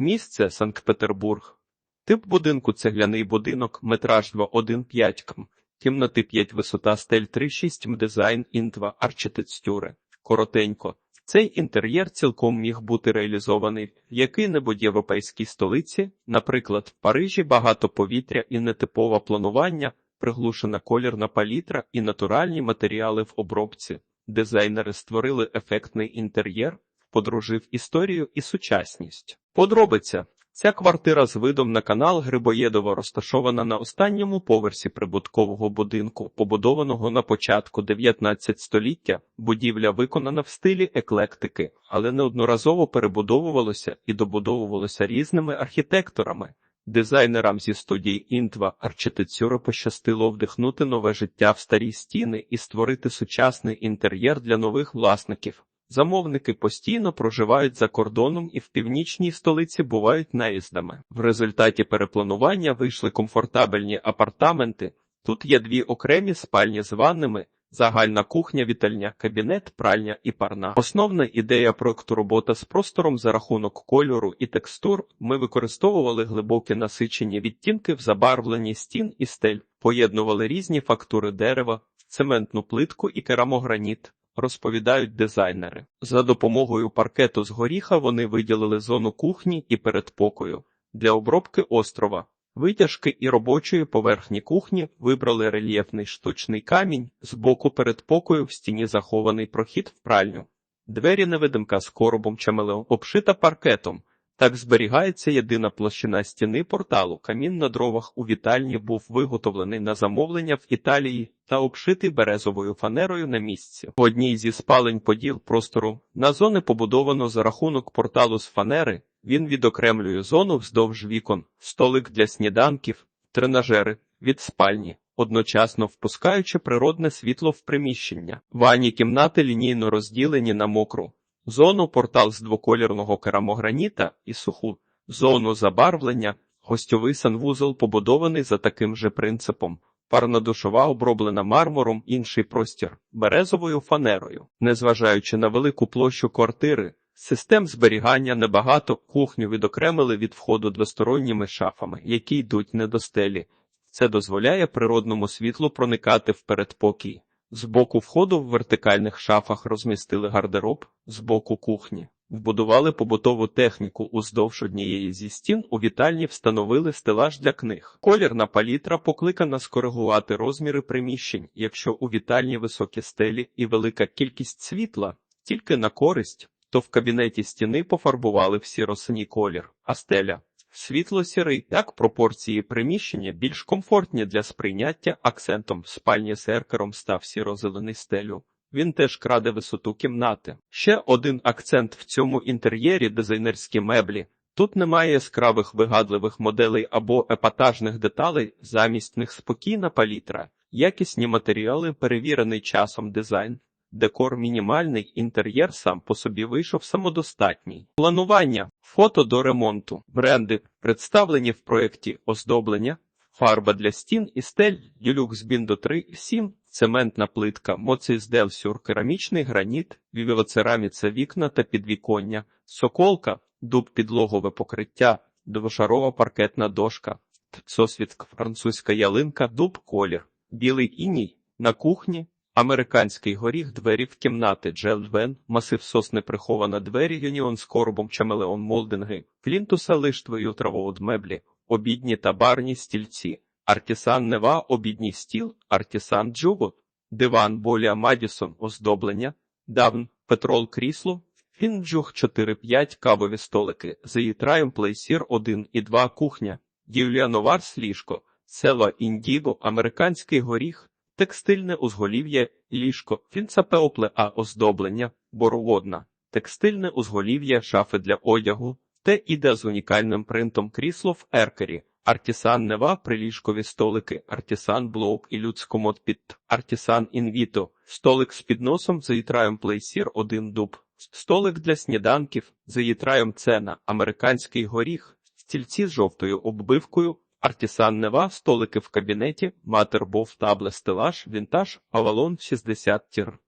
Місце Санкт-Петербург. Тип будинку цегляний будинок, метраж 2,1,5 км, кімнати 5, висота стель 3,6 м, дизайн інтва, архітектури. Коротенько. Цей інтер'єр цілком міг бути реалізований в якій-небудь європейській столиці, наприклад, в Парижі багато повітря і нетипове планування, приглушена колірна палітра і натуральні матеріали в обробці. Дизайнери створили ефектний інтер'єр, подружив історію і сучасність. Подробиця. Ця квартира з видом на канал Грибоєдово розташована на останньому поверсі прибуткового будинку, побудованого на початку 19 століття. Будівля виконана в стилі еклектики, але неодноразово перебудовувалося і добудовувалося різними архітекторами. Дизайнерам зі студії Інтва архітектури пощастило вдихнути нове життя в старі стіни і створити сучасний інтер'єр для нових власників. Замовники постійно проживають за кордоном і в північній столиці бувають наїздами. В результаті перепланування вийшли комфортабельні апартаменти. Тут є дві окремі спальні з ваннами, загальна кухня, вітальня, кабінет, пральня і парна. Основна ідея проекту робота з простором за рахунок кольору і текстур. Ми використовували глибокі насичені відтінки в забарвленні стін і стель, поєднували різні фактури дерева, цементну плитку і керамограніт розповідають дизайнери. За допомогою паркету з горіха вони виділили зону кухні і передпокою для обробки острова. Витяжки і робочої поверхні кухні вибрали рельєфний штучний камінь, з боку передпокою в стіні захований прохід в пральню. Двері невидимка з коробом чамелео обшита паркетом. Так зберігається єдина площина стіни порталу. Камін на дровах у вітальні був виготовлений на замовлення в Італії та обшитий березовою фанерою на місці. В одній зі спалень поділ простору на зони побудовано за рахунок порталу з фанери. Він відокремлює зону вздовж вікон, столик для сніданків, тренажери від спальні, одночасно впускаючи природне світло в приміщення. Ванні кімнати лінійно розділені на мокру. Зону портал з двоколірного керамограніта і суху зону забарвлення, гостьовий санвузол побудований за таким же принципом. Парна душова оброблена мармуром, інший простір березовою фанерою, незважаючи на велику площу квартири. Систем зберігання небагато, кухню відокремили від входу двосторонніми шафами, які йдуть не до стелі. Це дозволяє природному світлу проникати в передпокій. З боку входу в вертикальних шафах розмістили гардероб, з боку кухні. Вбудували побутову техніку уздовж однієї зі стін, у вітальні встановили стелаж для книг. Колірна палітра покликана скоригувати розміри приміщень, якщо у вітальні високі стелі і велика кількість світла, тільки на користь, то в кабінеті стіни пофарбували всі росиній колір, а стеля світло-сірий, так пропорції приміщення більш комфортні для сприйняття акцентом спальні серкером став сіро-зелений стелю. Він теж краде висоту кімнати. Ще один акцент в цьому інтер'єрі дизайнерські меблі. Тут немає яскравих вигадливих моделей або епатажних деталей, замість них спокійна палітра, якісні матеріали, перевірений часом дизайн. Декор мінімальний, інтер'єр сам по собі вийшов самодостатній. Планування, фото до ремонту, бренди, представлені в проєкті оздоблення, фарба для стін і стель, Deluxe Bindo 3 7, цементна плитка, Моцис Делсюр, керамічний граніт, вівіоцераміця вікна та підвіконня, соколка, дуб підлогове покриття, двошарова паркетна дошка, сосвідка, французька ялинка, дуб колір, білий іній. На кухні. Американський горіх, двері в кімнати, Джелвен, масив сосни прихована двері, юніон з коробом, чамелеон молдинги, плінтуса лиштвою травоуд меблі, обідні та барні стільці, артісан Нева, обідній стіл, артісан Джуго, диван Болія Мадісон, оздоблення, давн, петрол крісло, фінджух 4-5 кавові столики, заїтраєм плейсір 1 і 2 кухня, Юліановарс ліжко, село Індіго, американський горіх, текстильне узголів'я, ліжко, фінцапеопле, а оздоблення, бороводна, текстильне узголів'я, шафи для одягу, те іде з унікальним принтом крісло в еркері, артісан Нева, приліжкові столики, артісан Блоук і людськомод під артісан Інвіто, столик з підносом за ітраєм плейсір один дуб, столик для сніданків, за цена, американський горіх, стільці з жовтою оббивкою, Артісан Нева, столики в кабінеті, матербов, табле, стелаж, вінтаж, авалон 60 тір.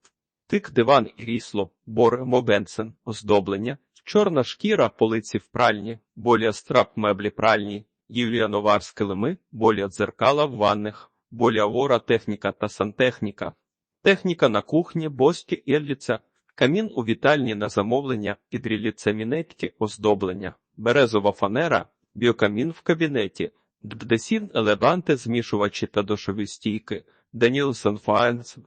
Тик, диван, крісло, боре, мобенсен, оздоблення, Чорна шкіра, полиці в пральні, болія страп меблі пральні, Юлія Новар з килими, болія дзеркала в ванних, болія вора техніка та сантехніка. Техніка на кухні, бості, ерліця, камін у вітальні на замовлення, підріліця мінетки, оздоблення, березова фанера, біокамін в кабінеті, Ддесін, елеганти, змішувачі та душові стійки, Данілсон Файнс,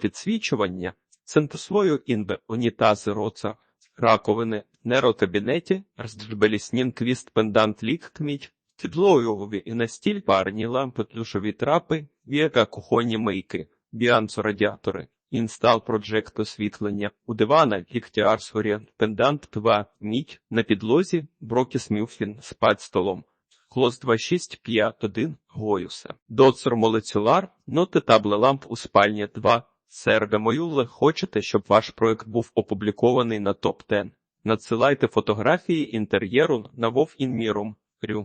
підсвічування, центосвою інбе, унітази роца, раковини, нейрокабінеті, роздбеліснін квіст пендант лік кміть, Підлогові і настіль парні лампи, душові трапи, віка кухонні мийки, біансо радіатори, інстал проджект освітлення, у дивана ліктіарс орієнт, пендант 2, мідь, на підлозі, брокіс мюфін, спать столом. Клос 2651 Гоюса. Доцер молецюлар, ноти табле ламп у спальні 2. Серга Моюле, хочете, щоб ваш проект був опублікований на топ 10 Надсилайте фотографії інтер'єру на Вов Інмірум.